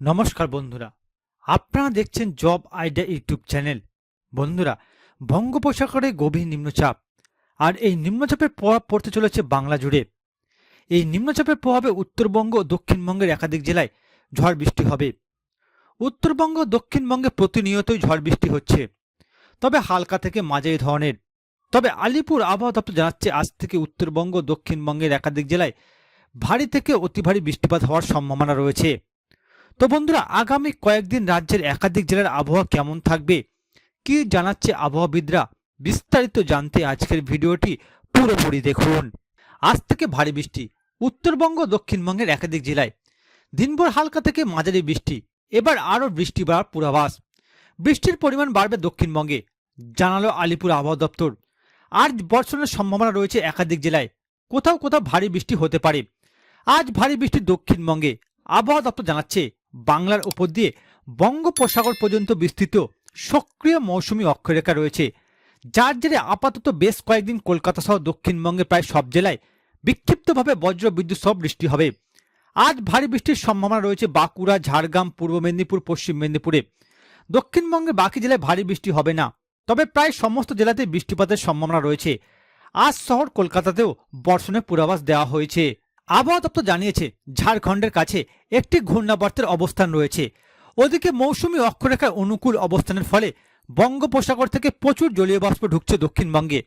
নমস্কার বন্ধুরা। আপনারা দেখছেন জব আইডিয়া ইউটিউব চ্যানেল। বন্ধুরা, বঙ্গোপসাগরে গভীর নিম্নচাপ আর এই নিম্নচাপের প্রভাব পড়তে চলেছে বাংলা জুড়ে। এই নিম্নচাপের প্রভাবে উত্তরবঙ্গ ও দক্ষিণবঙ্গের একাধিক জেলায় ঝড় বৃষ্টি হবে। উত্তরবঙ্গ দক্ষিণবঙ্গে প্রতিনিয়তই ঝড় বৃষ্টি হচ্ছে। তবে হালকা থেকে মাঝারি ধরনের। তবে আলিপুর আবহাওয়া দপ্তর জানাচ্ছে, আজ থেকে উত্তরবঙ্গ দক্ষিণবঙ্গের একাধিক জেলায় ভারী থেকে অতি ভারী বৃষ্টিপাত হওয়ার সম্ভাবনা রয়েছে। তো বন্ধুরা, আগামী কয়েকদিন রাজ্যের একাধিক জেলার আবহাওয়া কেমন থাকবে? কি জানাচ্ছে আবহাওয়াবিদরা? বিস্তারিত জানতে আজকের ভিডিওটি পুরোপুরি দেখুন। আজ থেকে ভারী বৃষ্টি, উত্তরবঙ্গ, দক্ষিণবঙ্গের একাধিক জেলায়। দিনভর হালকা থেকে মাঝারি বৃষ্টি, এবার আরও বৃষ্টি বাড়ার পূর্বাভাস। বৃষ্টির পরিমাণ বাড়বে দক্ষিণবঙ্গে, জানালো আলিপুর আবহাওয়া দপ্তর। আজ বর্ষণের সম্ভাবনা রয়েছে একাধিক জেলায়, কোথাও কোথাও ভারী বৃষ্টি হতে পারে। আজ ভারী বৃষ্টি দক্ষিণবঙ্গে, আবহাওয়া দপ্তর জানাচ্ছে বাংলার উপর দিয়ে বঙ্গোপসাগর পর্যন্ত বিস্তৃত সক্রিয় মৌসুমী অক্ষরেখা রয়েছে। যার জেরে আপাতত বেশ কয়েকদিন কলকাতা সহ দক্ষিণবঙ্গের প্রায় সব জেলায় বিক্ষিপ্তভাবে বজ্র বিদ্যুৎ সহ বৃষ্টি হবে। আজ ভারী বৃষ্টির সম্ভাবনা রয়েছে বাঁকুড়া, ঝাড়গ্রাম, পূর্ব মেদিনীপুর, পশ্চিম মেদিনীপুরে। দক্ষিণবঙ্গের বাকি জেলায় ভারী বৃষ্টি হবে না, তবে প্রায় সমস্ত জেলাতে বৃষ্টিপাতের সম্ভাবনা রয়েছে। আজ শহর কলকাতাতেও বর্ষণের পূর্বাভাস দেওয়া হয়েছে। আবহাওয়া দপ্তর জানিয়েছে, ঝাড়খণ্ডের কাছে একটি ঘূর্ণাবর্তের অবস্থান রয়েছে। ওদিকে মৌসুমি অক্ষরেখার অনুকূল অবস্থানের ফলে বঙ্গোপসাগর থেকে প্রচুর জলীয় বাষ্প ঢুকছে দক্ষিণবঙ্গে।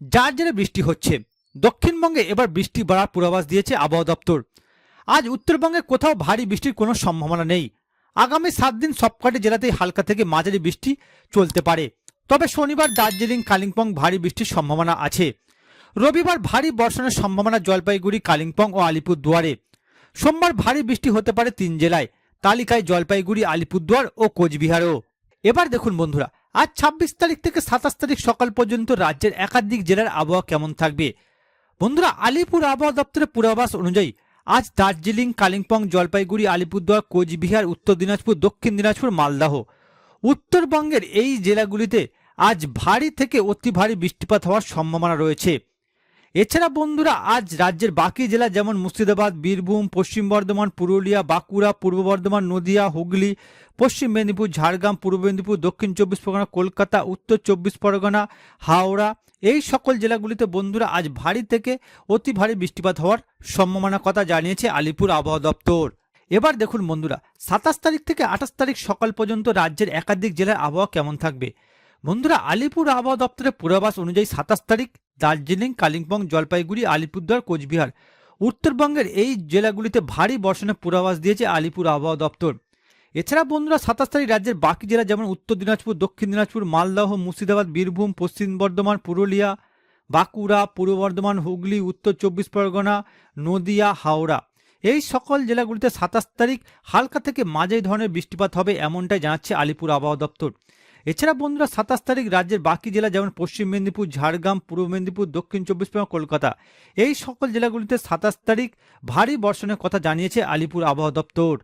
যার জেরে বৃষ্টি হচ্ছে। দক্ষিণবঙ্গে এবার বৃষ্টি বাড়ার পূর্বাভাস দিয়েছে আবহাওয়া দপ্তর। আজ উত্তরবঙ্গে কোথাও ভারী বৃষ্টির কোনো সম্ভাবনা নেই। আগামী সাত দিন সবকটি জেলাতেই হালকা থেকে মাঝারি বৃষ্টি চলতে পারে। তবে শনিবার দার্জিলিং, কালিম্পং ভারী বৃষ্টির সম্ভাবনা আছে। রবিবার ভারী বর্ষণের সম্ভাবনা জলপাইগুড়ি, কালিম্পং ও আলিপুরদুয়ারে। সোমবার ভারী বৃষ্টি হতে পারে তিন জেলায়, তালিকায় জলপাইগুড়ি, আলিপুরদুয়ার ও কোচবিহারও। এবার দেখুন বন্ধুরা, আজ ছাব্বিশ তারিখ থেকে সাতাশ তারিখ সকাল পর্যন্ত রাজ্যের একাধিক জেলার আবহাওয়া কেমন থাকবে? বন্ধুরা, আলিপুর আবহাওয়া দপ্তরের পূর্বাভাস অনুযায়ী, আজ দার্জিলিং, কালিম্পং, জলপাইগুড়ি, আলিপুরদুয়ার, কোচবিহার, উত্তর দিনাজপুর, দক্ষিণ দিনাজপুর, মালদাহ। উত্তরবঙ্গের এই জেলাগুলিতে আজ ভারী থেকে অতি ভারী বৃষ্টিপাত হওয়ার সম্ভাবনা রয়েছে। এছাড়া বন্ধুরা, আজ রাজ্যের বাকি জেলা যেমন মুর্শিদাবাদ, বীরভূম, পশ্চিম বর্ধমান, পুরুলিয়া, বাঁকুড়া, পূর্ব বর্ধমান, নদিয়া, হুগলি, পশ্চিম মেদিনীপুর, ঝাড়গ্রাম, পূর্ব মেদিনীপুর, দক্ষিণ চব্বিশ পরগনা, কলকাতা, উত্তর চব্বিশ পরগনা, হাওড়া, এই সকল জেলাগুলিতে বন্ধুরা আজ ভারী থেকে অতি ভারী বৃষ্টিপাত হওয়ার সম্ভাবনার কথা জানিয়েছে আলিপুর আবহাওয়া দপ্তর। এবার দেখুন বন্ধুরা, সাতাশ তারিখ থেকে আঠাশ তারিখ সকাল পর্যন্ত রাজ্যের একাধিক জেলার আবহাওয়া কেমন থাকবে? বন্ধুরা আলিপুর আবহাওয়া দপ্তরের পূর্বাভাস অনুযায়ী সাতাশ তারিখ দার্জিলিং, কালিম্পং, জলপাইগুড়ি, আলিপুরদুয়ার, কোচবিহার। উত্তরবঙ্গের এই জেলাগুলিতে ভারী বর্ষণের পূর্বাভাস দিয়েছে আলিপুর আবহাওয়া দপ্তর। এছাড়া বন্ধুরা, সাতাশ তারিখ রাজ্যের বাকি জেলা যেমন উত্তর দিনাজপুর, দক্ষিণ দিনাজপুর, মালদহ, মুর্শিদাবাদ, বীরভূম, পশ্চিম বর্ধমান, পুরুলিয়া, বাঁকুড়া, পূর্ব বর্ধমান, হুগলি, উত্তর চব্বিশ পরগনা, নদিয়া, হাওড়া। এই সকল জেলাগুলিতে সাতাশ তারিখ হালকা থেকে মাঝারি ধরনের বৃষ্টিপাত হবে এমনটাই জানাচ্ছে আলিপুর আবহাওয়া দপ্তর। এছাড়া বন্ধুরা সাতাশ তারিখ রাজ্যের বাকি জেলা যেমন পশ্চিম মেদিনীপুর, ঝাড়গ্রাম, পূর্ব মেদিনীপুর, দক্ষিণ চব্বিশ পরগনা, কলকাতা। এই সকল জেলাগুলিতে সাতাশ তারিখ ভারী বর্ষণের কথা জানিয়েছে আলিপুর আবহাওয়া দপ্তর।